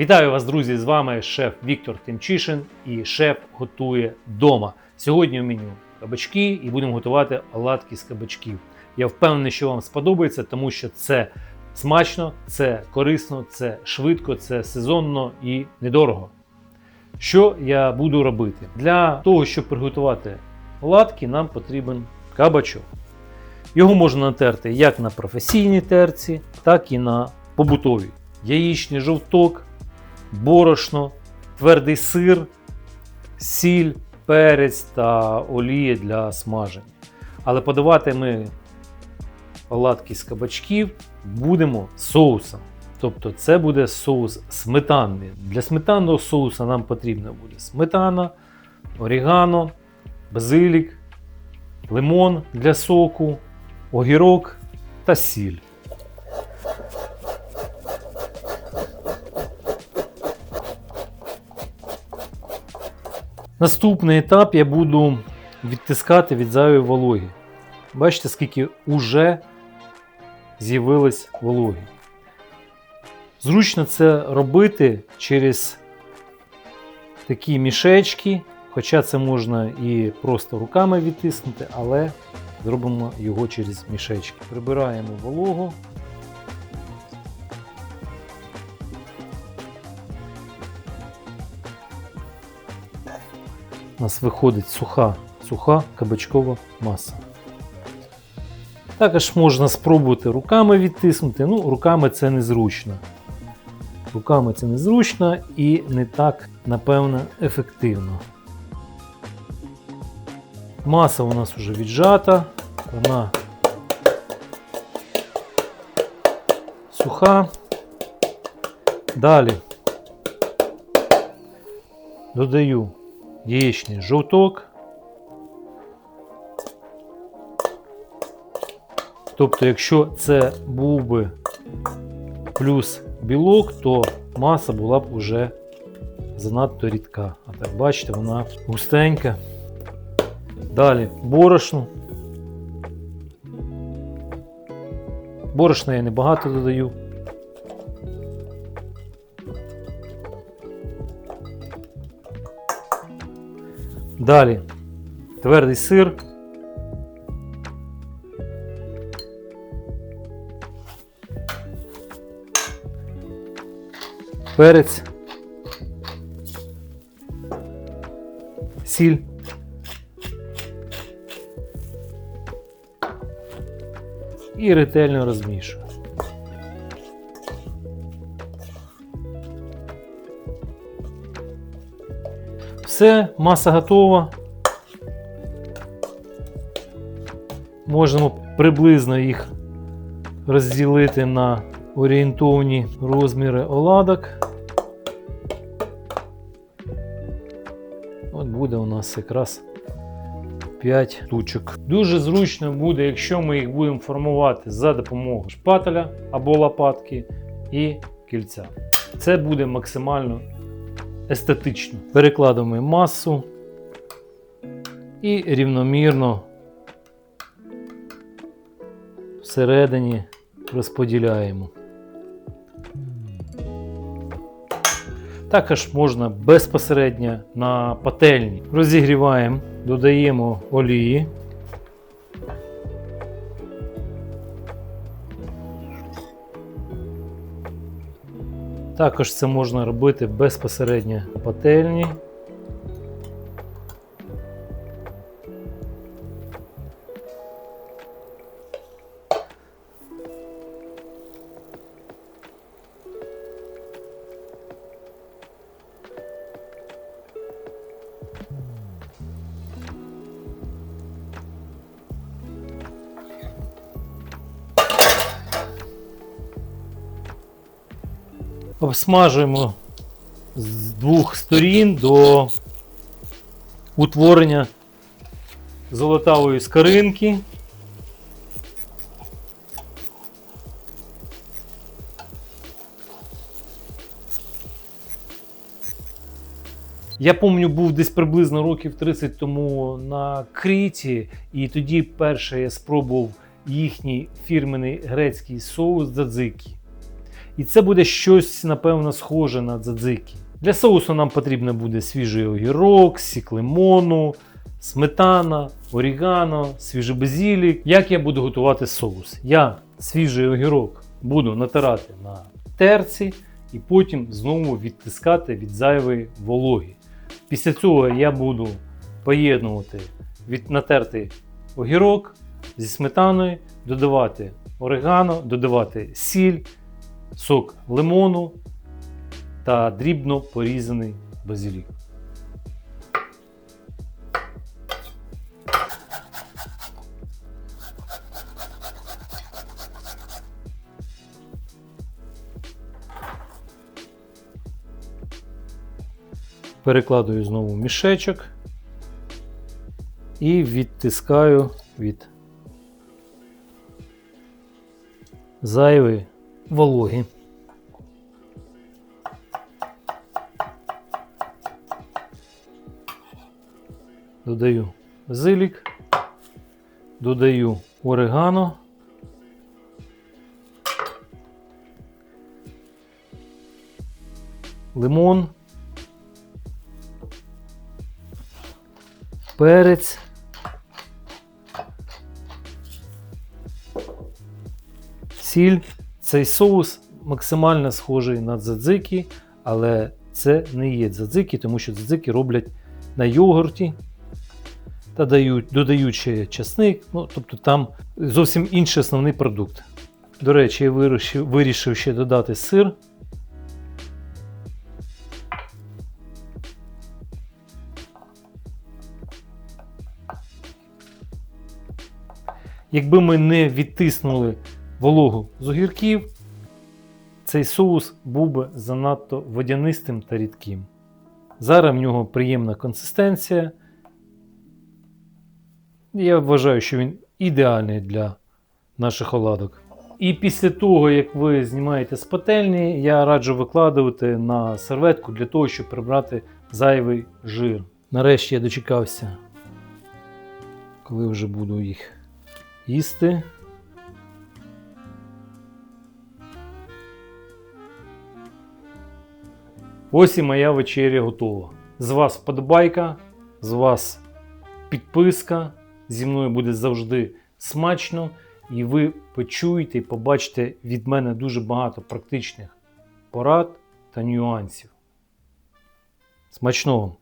Вітаю вас, друзі! З вами шеф Віктор Тимчишин і шеф готує дома. Сьогодні в меню кабачки і будемо готувати оладки з кабачків. Я впевнений, що вам сподобається, тому що це смачно, це корисно, це швидко, це сезонно і недорого. Що я буду робити? Для того, щоб приготувати оладки, нам потрібен кабачок. Його можна натерти як на професійній терці, так і на побутовій. Яєчний жовток, борошно, твердий сир, сіль, перець та олія для смаження. Але подавати ми оладки з кабачків будемо соусом. Тобто це буде соус сметанний. Для сметанного соуса нам потрібна буде сметана, орігано, базилік, лимон для соку, огірок та сіль. Наступний етап я буду відтискати від зайвої вологи. Бачите, скільки вже з'явилось вологи. Зручно це робити через такі мішечки, хоча це можна і просто руками відтиснути, але зробимо його через мішечки. Прибираємо вологу. У нас виходить суха, суха кабачкова маса. Також можна спробувати руками відтиснути. Ну, руками це незручно. Руками це незручно і не так, напевно, ефективно. Маса у нас вже віджата, вона суха. Далі додаю яєчний жовток. Тобто, якщо це був би плюс білок, то маса була б уже занадто рідка. А так бачите, вона густенька. Далі борошно. Борошна я небагато додаю. Далі твердий сир. Перець. Сіль. І ретельно розмішую. Все, маса готова. Можемо приблизно їх розділити на орієнтовні розміри оладок. От буде у нас якраз 5 штучок. Дуже зручно буде, якщо ми їх будемо формувати за допомогою шпателя або лопатки і кільця. Це буде максимально естетично. Перекладемо масу і рівномірно всередині розподіляємо. Також можна безпосередньо на пательні. Розігріваємо, додаємо олії. Також це можна робити безпосередньо на пательні. Обсмажуємо з двох сторін до утворення золотавої скаринки. Я пам'ятаю, був десь приблизно років 30 тому на Криті, і тоді перше я спробував їхній фірменний грецький соус дзадзики. І це буде щось, напевно, схоже на дзадзики. Для соусу нам потрібно буде свіжий огірок, сік лимону, сметана, орігано, свіжий базілік. Як я буду готувати соус? Я свіжий огірок буду натирати на терці і потім знову відтискати від зайвої вологи. Після цього я буду поєднувати від натертий огірок зі сметаною, додавати орегано, додавати сіль, сок лимону та дрібно порізаний базилік. Перекладую знову мішечок і відтискаю від зайвої вологи. Додаю зилік, додаю орегано. Лимон, перець. Сіль. Цей соус максимально схожий на дзадзики, але це не є дзадзики, тому що дзадзики роблять на йогурті та дають, додають ще часник. Ну, тобто там зовсім інший основний продукт. До речі, я вирішив, вирішив ще додати сир. Якби ми не відтиснули вологу з огірків, цей соус був би занадто водянистим та рідким. Зараз в нього приємна консистенція. Я вважаю, що він ідеальний для наших оладок. І після того, як ви знімаєте з пательні, я раджу викладувати на серветку для того, щоб прибрати зайвий жир. Нарешті я дочекався, коли вже буду їх їсти. Ось і моя вечеря готова. З вас вподобайка, з вас підписка. Зі мною буде завжди смачно, і ви почуєте і побачите від мене дуже багато практичних порад та нюансів. Смачного!